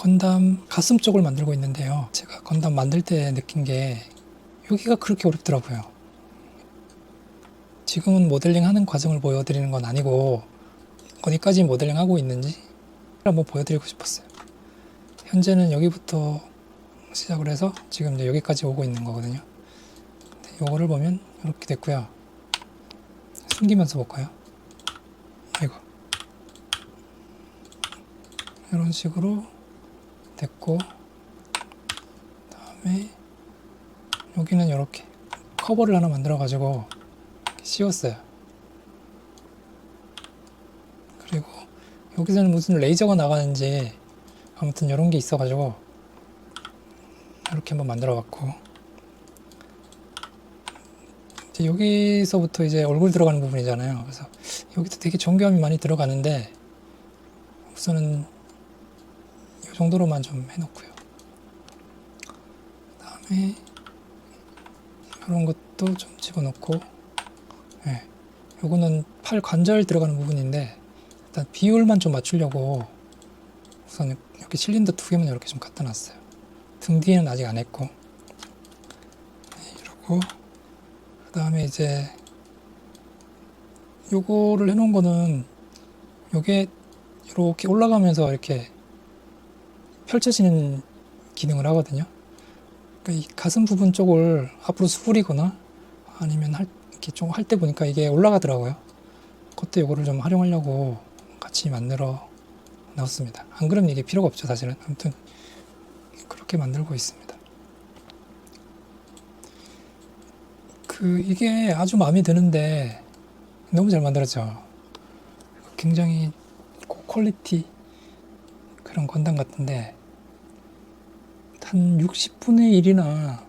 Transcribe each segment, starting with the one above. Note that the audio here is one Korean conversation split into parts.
건담 가슴 쪽을 만들고 있는데요. 제가 건담 만들 때 느낀 게 여기가 그렇게 어렵더라고요. 지금은 모델링 하는 과정을 보여드리는 건 아니고 어디까지 모델링 하고 있는지 한번 보여드리고 싶었어요. 현재는 여기부터 시작을 해서 지금 이제 여기까지 오고 있는 거거든요. 근데 요거를 보면 이렇게 됐고요. 숨기면서 볼까요? 아이고. 이런 식으로 됐고 다음에 여기는 이렇게 커버를 하나 만들어 가지고 씌웠어요. 그리고 여기서는 무슨 레이저가 나가는지 아무튼 이런 게 있어 가지고 이렇게 한번 만들어 봤고 이제 여기서부터 이제 얼굴 들어가는 부분이잖아요. 그래서 여기도 되게 정교함이 많이 들어가는데 우선은 이 정도로만 좀 해놓고요. 그 다음에 이런 것도 좀 집어넣고, 예, 요거는 팔 관절 들어가는 부분인데 일단 비율만 좀 맞추려고 우선 이렇게 실린더 두 개만 이렇게 좀 갖다 놨어요. 등 뒤에는 아직 안 했고, 네, 이러고 그 다음에 이제 요거를 해놓은 거는 요게 이렇게 올라가면서 이렇게 펼쳐지는 기능을 하거든요. 그러니까 이 가슴 부분 쪽을 앞으로 수그리거나 아니면 할, 이렇게 좀 할 때 보니까 이게 올라가더라고요. 그때 요거를 좀 활용하려고 같이 만들어 넣었습니다. 안 그러면 이게 필요가 없죠, 사실은. 아무튼 그렇게 만들고 있습니다. 그 이게 아주 마음에 드는데 너무 잘 만들었죠. 굉장히 고퀄리티 그런 건담 같은데 한 60분의 1이나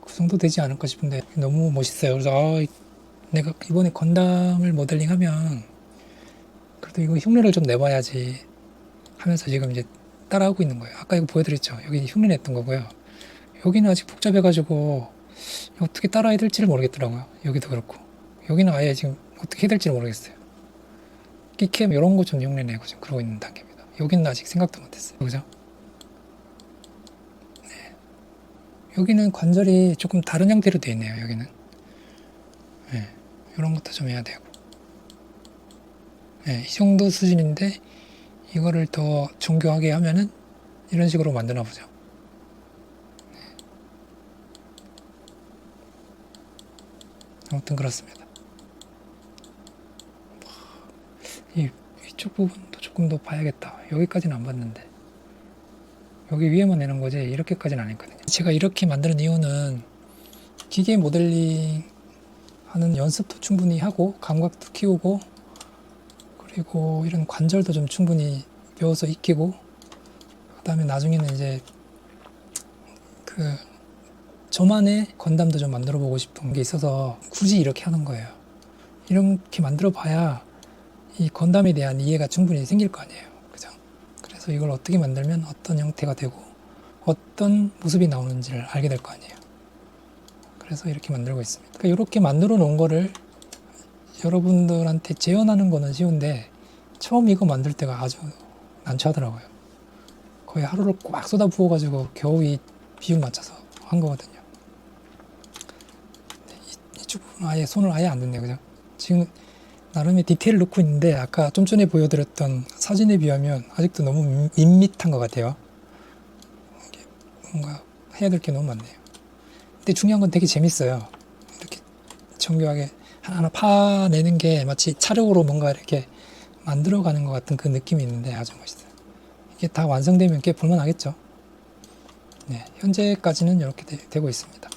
그 정도 되지 않을까 싶은데 너무 멋있어요. 그래서 아, 내가 이번에 건담을 모델링하면 그래도 이거 흉내를 좀 내봐야지 하면서 지금 이제 따라하고 있는 거예요. 아까 이거 보여드렸죠. 여기 흉내 냈던 거고요. 여기는 아직 복잡해가지고 어떻게 따라해야 될지를 모르겠더라고요. 여기도 그렇고 여기는 아예 지금 어떻게 해야 될지 모르겠어요. 끼캠 이런 거 좀 흉내 내고 지금 그러고 있는 단계입니다. 여기는 아직 생각도 못했어요. 그죠? 네. 여기는 관절이 조금 다른 형태로 되어 있네요. 여기는 네. 이런 것도 좀 해야 되고 네. 이 정도 수준인데 이거를 더 정교하게 하면은 이런 식으로 만드나 보죠. 네. 아무튼 그렇습니다. 이 이쪽 부분도 조금 더 봐야겠다. 여기까지는 안 봤는데 여기 위에만 내는 거지 이렇게까지는 안 했거든요. 제가 이렇게 만드는 이유는 기계 모델링 하는 연습도 충분히 하고 감각도 키우고 그리고 이런 관절도 좀 충분히 배워서 익히고 그 다음에 나중에는 이제 그 저만의 건담도 좀 만들어 보고 싶은 게 있어서 굳이 이렇게 하는 거예요. 이렇게 만들어 봐야 이 건담에 대한 이해가 충분히 생길 거 아니에요. 그래서 이걸 어떻게 만들면 어떤 형태가 되고 어떤 모습이 나오는지를 알게 될 거 아니에요. 그래서 이렇게 만들고 있습니다. 그러니까 이렇게 만들어 놓은 거를 여러분들한테 재현하는 거는 쉬운데 처음 이거 만들 때가 아주 난처하더라고요. 거의 하루를 꽉 쏟아 부어가지고 겨우 이 비율 맞춰서 한 거거든요. 이쪽 부분 아예 손을 아예 안 댔네요. 그죠? 지금 나름의 디테일을 넣고 있는데 아까 좀 전에 보여드렸던 사진에 비하면 아직도 너무 밋- 밋밋한 것 같아요. 뭔가 해야 될 게 너무 많네요. 근데 중요한 건 되게 재밌어요. 이렇게 정교하게 하나하나 파내는 게 마치 차력으로 뭔가 이렇게 만들어가는 것 같은 그 느낌이 있는데 아주 멋있어요. 이게 다 완성되면 꽤 볼만하겠죠. 네, 현재까지는 이렇게 되, 고 있습니다.